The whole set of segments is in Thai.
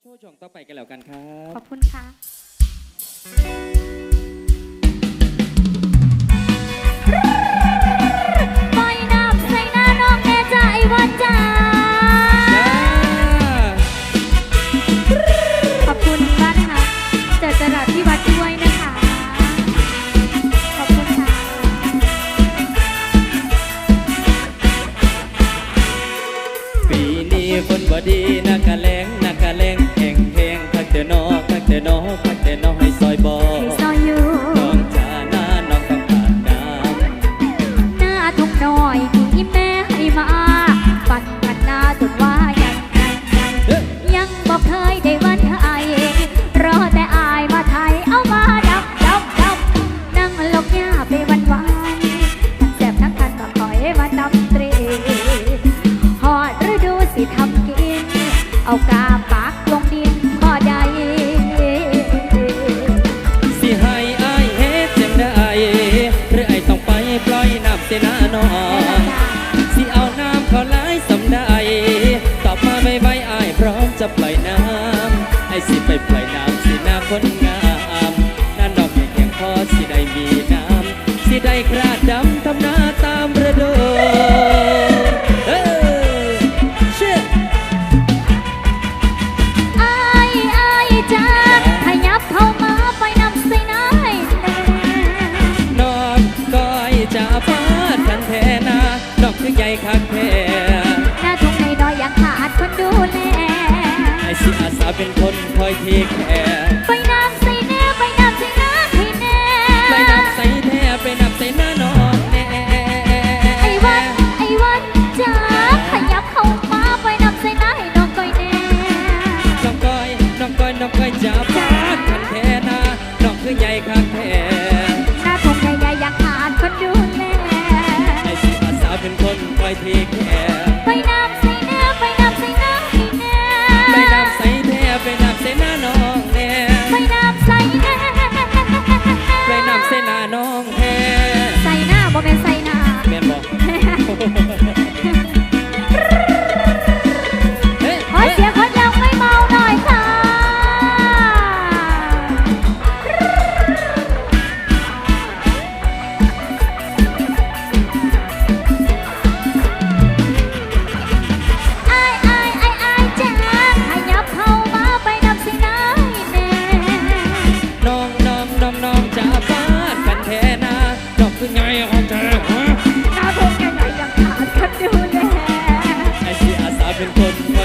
โชว์ช่วงต่อไปกันแล้วกันครับ ขอบคุณค่ะ ปล่อยน้ำใส่หน้าน้องแน่ใจว่าจ้าจ้าขอบคุณบ้านค่ะเจอจรัสที่วัดด้วยนะคะ ขอบคุณค่ะ ปีนี้ฝนบ่ดี เอากาปากลงดินบ่ได้สิให้อายเฮ็ดจังได้หรือไอต้องไปปล่อยน้ำเสยหนานองสิเอาน้ำเขาไหลสำได้ตอบมาไม่ไวอายพร้อมจะปล่อยน้ำไอสิไปปล่อยน้ำสิหน้าคนงามหน้าดอกแข็งพอสิได้มีน้ำสิได้คราดำทำหน้าตามฤดู คือใหญ่คักแท้หน้าทุ่งในดอยยังขาดคนดูแลไอ้สิอาสาเป็นคนคอยเทคแคร์ไปน้ำใส่แน่ไปน้ำใส่น้ำให้แน่ไปนับใส่แท้ไปนับใส่หน้าน้องแน่ไอ้วันไอ้วันจ้าขยับเข้ามาไปน้ำใส่น้ำให้น้องก้อยแน่น้องก้อยน้องก้อยน้องก้อยจะฟา ค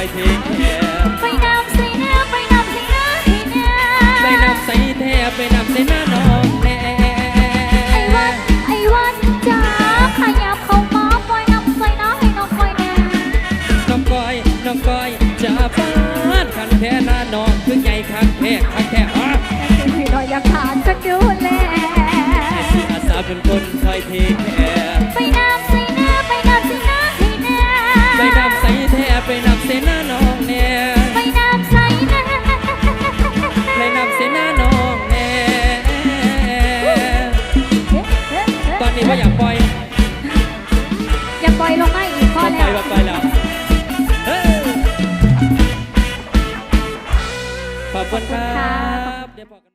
อยเทคแคร์ไปนำสินะไปนำสินะให้แน่ไปนับใส่แท้ไปนับใส่หน้าน้องแน่ไอ้วันไอ้วันจ้าขยับเข้ามาปล่อยนำใส่น้าให้น้องคอยแน่น้องก้อยน้องก้อยจะฟาดกันแท้นาน้องคือไงคักแท้คักแท้ฮะให้รอยยังขาดคนดูแลไอ้ที่อาสาเป็นคนคอยเท ไปแล้วขอบคุณครับ